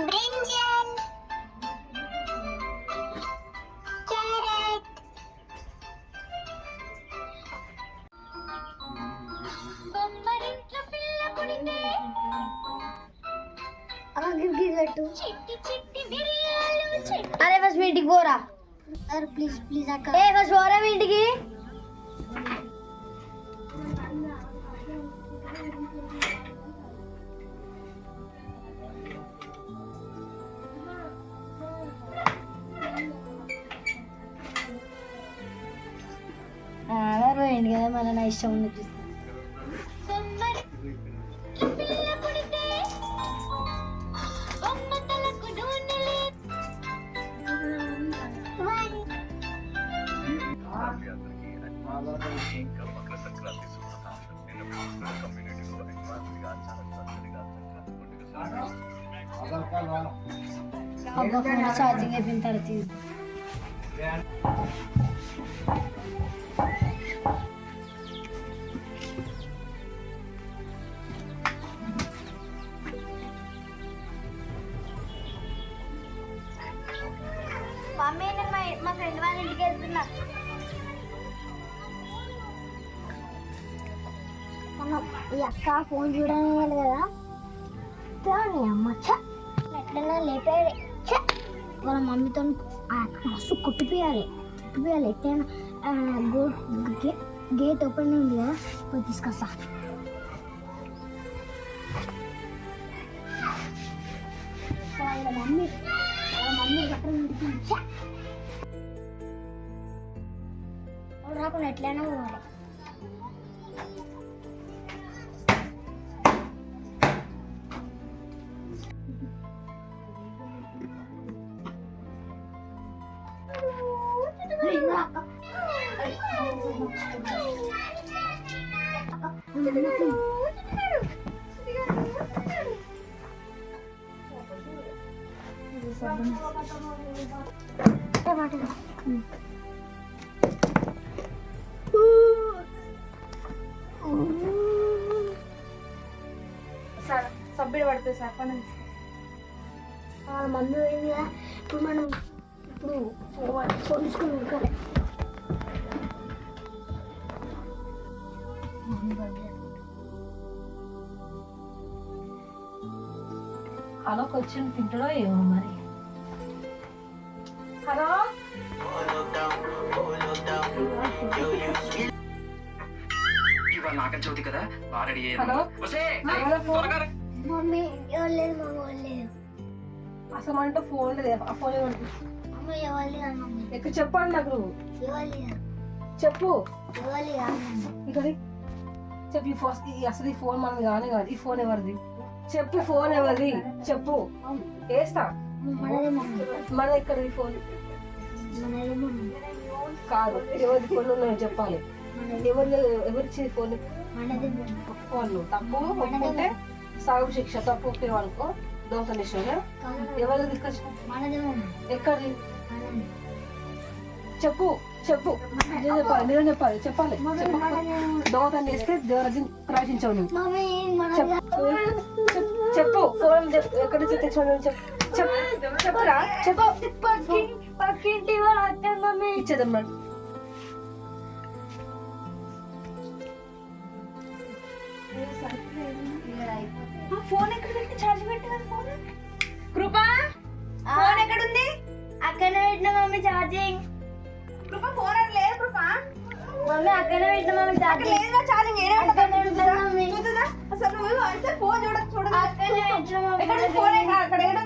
Brinjal carrot బొమ్మరింట్లో పిల్ల పుడితే అమ్మ గిరిగిరి పెట్టు చిట్టి చిట్టి మిరియాలు చిట్టి అరే ఫస్ట్ మీ ఇంటికి పోరా అరే ప్లీజ్ ప్లీజ్ అక్క ఏ ఫస్ట్ పోరా మీ ఇంటికి పోయింది కదా మళ్ళీ నా ఇష్టం ఉంది చూస్తాను బొమ్మరింట్లో పిల్ల పుడితే బొమ్మ తలకు నూనె మనం ఈ అక్క ఫోన్ చూడడం కదా? కానీ అమ్మ ఎట్లన్నా లేపేయాలి వాళ్ళ మమ్మీతో మస్తు కొట్టిపోయాలి కొట్టిపోయాలి. ఎట్లయినా గో- గే- గేట్ ఓపెన్ ఉంది కదా పోయి తీసుకొస్తా. వాళ్ళ మమ్మీ వాళ్ళ మమ్మీ ఎక్కడ రాకుండా ఎట్లయినా పోవాలి. సార్ సభ్యుడు పడుతుంది సార్ పని మమ్మీ పోయింది కదా ఇప్పుడు మనం ఇప్పుడు తీసుకొని ఉడకాలి హలో వచ్చి తింటాడో ఏమో మరి. హలో? ఇవాళ నాగల చవితి కదా బాగా రెడీ హలో? ఎవరో ఫోన్? త్వరగా రా. మమ్మీ ఎవరు లేదు మమ్మీ ఎవరు లేదు అసలు అంటే ఫోన్ లేదు ఆ ఫోన్ ఇవ్వండి అమ్మ ఎవరు లేదు మమ్మీ ఎక్కువ చెప్పండి నాకు నువ్వు. ఎవరు లేదు చెప్పు. ఎవరు లేదు ఇక్కడ చెప్పు ఈ ఫోన్ ఈ అసలు ఈ ఫోన్ మనది కానీ కాదు ఈ ఫోన్ ఎవరిది? చెప్పు ఫోన్ ఎవరిది? చెప్పు. వేస్తా మన ఇక్కడ ఈ ఫోన్ కాదు ఎవరి ఫోన్ నేను చెప్పాలి. ఎవరు ఎవరిచ్చింది ఫోన్? మనదే మమ్మీ ఫోన్ తప్పు ఒప్పుకుంటే సాగు శిక్ష తప్పు అనుకో దొంగతనం చేసిన ఎవరు తీసుకొచ్చిన ఎక్కడిది? చెప్పు చెప్పు. చెప్పాలి నిజం చెప్పాలి చెప్పాలి. చెప్పు. దొంగతనం చేస్తే దేవుడు ప్రవేశించవు నువ్వు చెప్పు. చెప్పు, ఫోన్. ఎక్కడ నుంచి తెచ్చుకోండి చెప్పు చెప్పు. చెప్పురా చెప్పు పక్కింటి మమ్మీ ఇచ్చేద్దాం మేడం ఫోన్ ఎక్కడ పెట్టి ఛార్జ్ పెట్టి కదా ఫోన్ కృపా ఫోన్ అక్కడనే పెట్టిన మమ్మీ ఛార్జింగ్ కృప ఫోన్ అని లేదు కృపా? మమ్మీ అక్కడనే పెట్టిన మమ్మీ ఛార్జింగ్ లేదా? ఛార్జింగ్ ఏడే పెట్టిన అసలు నువ్వు అంటే ఫోన్ చూడ అక్కడనే పెట్టిన మమ్మీ ఫోన్ అక్కడ ఏడం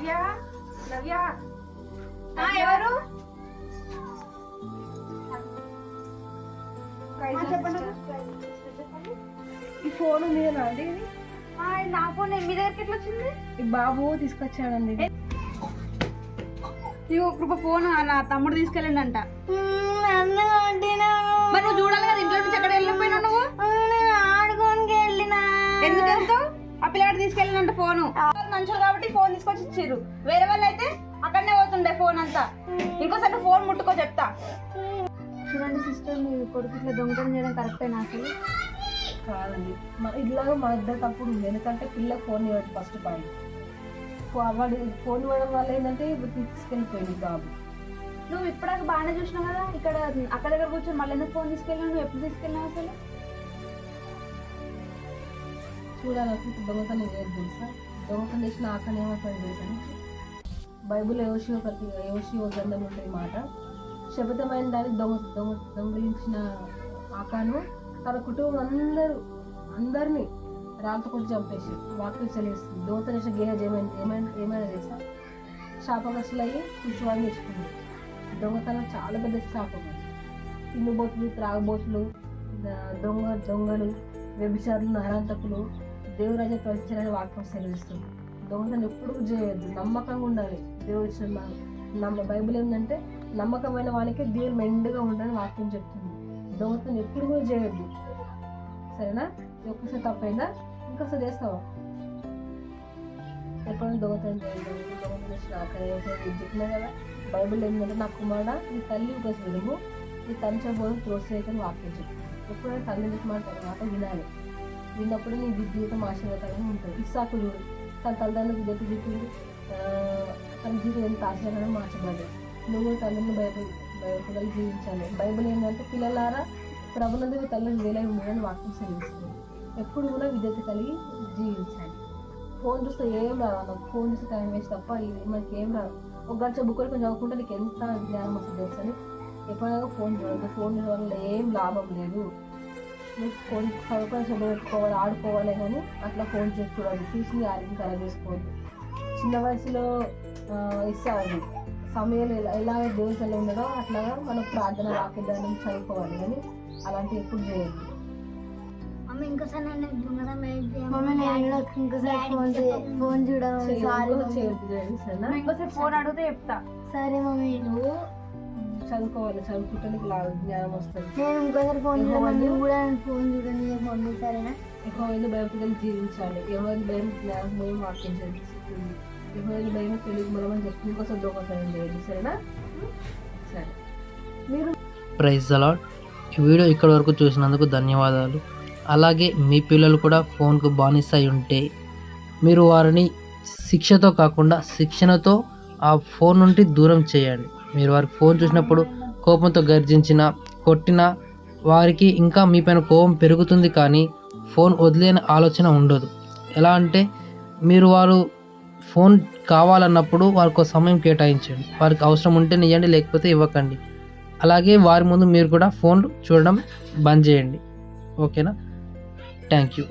నవ్య? నవ్య? ఎవరు? చెప్పండి ఈ ఫోన్ మీదేనా అండి ఇది? నా ఫోన్ మీ దగ్గరికి ఎట్లా వచ్చింది? ఈ బాబు తీసుకొచ్చాడండి ఇది. ఇగో కృప ఫోన్ నా తమ్ముడు తీసుకెళ్ళిండంట. మరి నువ్వు చూడాలి కదా ఇంట్లో నుంచి మంచులు కాబట్టి ఫోన్ తీసుకొచ్చి ఇచ్చిర్రు. వేరే వాళ్ళు అయితే అక్కడనే పోతుండే ఫోన్ అంతా. ఇంకోసారి ఫోన్ ముట్టుకో చెప్తా. చూడండి సిస్టర్ మీ కొడుకు ఇట్లా దొంగతనం చేయడం కరెక్టేనా అసలు కాదండి. మా ఇట్లాగా మా ఇద్దరు తప్పుడు ఉంది. ఎందుకంటే పిల్ల ఫోన్ ఇవ్వదు ఫస్ట్ పాయింట్ వాడు ఫోన్ ఇవ్వడం వల్ల ఏంటంటే ఇప్పుడు తీసుకెళ్ళిపోయింది బాబు నువ్వు ఇప్పటిదాకా బాగానే చూసినావు కదా? ఇక్కడ అక్క దగ్గర కూర్చొని మళ్ళీ ఎందుకు ఫోన్ తీసుకెళ్ళావు నువ్వు ఎప్పుడు తీసుకెళ్ళావు అసలు? చూడాలనుకుంటే దొంగతనం ఏది తెలుసా? దొంగతనం చేసిన ఆకలి ఏమవుతుంది తెలుసా నీకు? యోషియో ప్రతి యోషియో గ్రంథం ఉంటుంది మాట శబదమైన దాన్ని దొంగ దొంగ దొంగిలించిన ఆకాను తన కుటుంబం అందరూ అందరినీ రాళ్ళతో కొట్టి చంపేసి వాక్యం చెల్లిస్తుంది దోత చేసిన గేహజ్ ఏమైనా ఏమైనా ఏమైనా తెలుసా శాపగ్రస్తులు అయ్యి కూర్చోవాలని తెచ్చుకుంది దొంగతనం చాలా పెద్ద శాపం అది. తిన్నుబోతులు త్రాగబోతులు దొంగ దొంగలు వ్యభిచారులు నరాంతకులు దేవుడు దేవురాజ ప్రవచించాలని వాక్యం సెలవిస్తుంది. దొంగతనం ఎప్పుడు చేయొద్దు. నమ్మకంగా ఉండాలి. దేవుడు ఇచ్చిన నమ్మ బైబిల్ ఏంటంటే నమ్మకమైన వానికి దేవుడు మెండుగా ఉండాలని వాక్యం చెప్తుంది. దొంగతనం ఎప్పుడు కూడా చేయొద్దు. సరేనా? ఒక్కసారి తప్పైందా? ఇంకోసారి చేస్తావా? ఎప్పుడైనా దొంగతనం చేయదు దొంగతనం చేసిన చెప్పినా కదా? బైబిల్ ఏంటంటే నా కుమారుడ నీ తల్లి ఒక విలువు నీ తంచబోదు తోసేయకని వాక్యం చెప్తుంది. ఎప్పుడైనా తల్లి చెప్పిన తర్వాత వినాలి. విన్నప్పుడు నీ జీవితం ఆశీర్వాదంగా ఉంటుంది. ఇస్సాకు తన తల్లిదండ్రులకు గతి చూపింది తన జీవితం ఎంత ఆశ్చర్యంగా మార్చబడ్డది నువ్వు తల్లిని బయట భయపడాలి జీవించాలి. బైబిల్ ఏంటంటే పిల్లలారా ప్రభులందరూ తల్లిని వేలై ఉండదని వాక్యం సెలవిస్తుంది. ఎప్పుడు కూడా విద్యత కలిగి జీవించాలి. ఫోన్ చూస్తే ఏం రాదు నాకు ఫోన్ చూస్తే టైం వేస్ట్ తప్ప ఇది మనకి ఏం రాదు. ఒక గంట బుక్కలు కొంచెం చదువుకుంటే నీకు ఎంత జ్ఞానం వస్తుంది తెలుసని ఎప్పుడైనా ఫోన్ చూడదు ఫోన్ చూడడం వల్ల ఏం లాభం లేదు. ఫోన్ చదువుకొని చెడు పెట్టుకోవాలి ఆడుకోవాలి కానీ అట్లా ఫోన్ చూసి చూడాలి. చూసి ఆరోగ్యం ఖరాబ్ చేసుకోవద్దు. చిన్న వయసులో ఇస్తారు సమయంలో ఎలా ఎలా దేవతలు ఉండడో అట్లాగా మనం ప్రార్థన వాక్యదానం చదువుకోవాలి కానీ అలాంటివి ఎప్పుడు చేయొద్దు. ఇంకోసారి ఫోన్ చే- ఫోన్ చూడమని సారీ చేయొద్దు, చేయొద్దు చేయొద్దు, సరేనా? నువ్వు ఇంకోసారి ఫోన్ అడిగితే చెప్తా. సరే మమ్మీ నువ్వు చదువుకోవాలి చదువుకుంటే నీకు లా- జ్ఞానం వస్తుంది. నేను ఇంకోసారి ఫోన్ కూడా ఫోన్ చూడండి ఫోన్ సరేనా? ఎక్కువైంది భయపడని జీవించాలి. ఎవరి భయం జ్ఞానం భయం వాక్యం చేస్తుంది? ఎవరి భయం తెలియదు మనం అని చెప్పి నీకోసం దొంగతనం చేయండి సరేనా? సరే. ప్రైజ్ అలాట్ ఈ వీడియో ఇక్కడి వరకు చూసినందుకు ధన్యవాదాలు. అలాగే మీ పిల్లలు కూడా ఫోన్కు బానిస అయి ఉంటే మీరు వారిని శిక్షతో కాకుండా శిక్షణతో ఆ ఫోన్ నుండి దూరం చేయండి. మీరు వారికి ఫోన్ చూసినప్పుడు కోపంతో గర్జించిన కొట్టిన వారికి ఇంకా మీ పైన కోపం పెరుగుతుంది కానీ ఫోన్ వదిలేని ఆలోచన ఉండదు. ఎలా అంటే మీరు వారు ఫోన్ కావాలన్నప్పుడు వారికి ఒక సమయం కేటాయించండి. వారికి అవసరం ఉంటే నియండి లేకపోతే ఇవ్వకండి. అలాగే వారి ముందు మీరు కూడా ఫోన్ చూడడం బంద్ చేయండి. ఓకేనా? Thank you.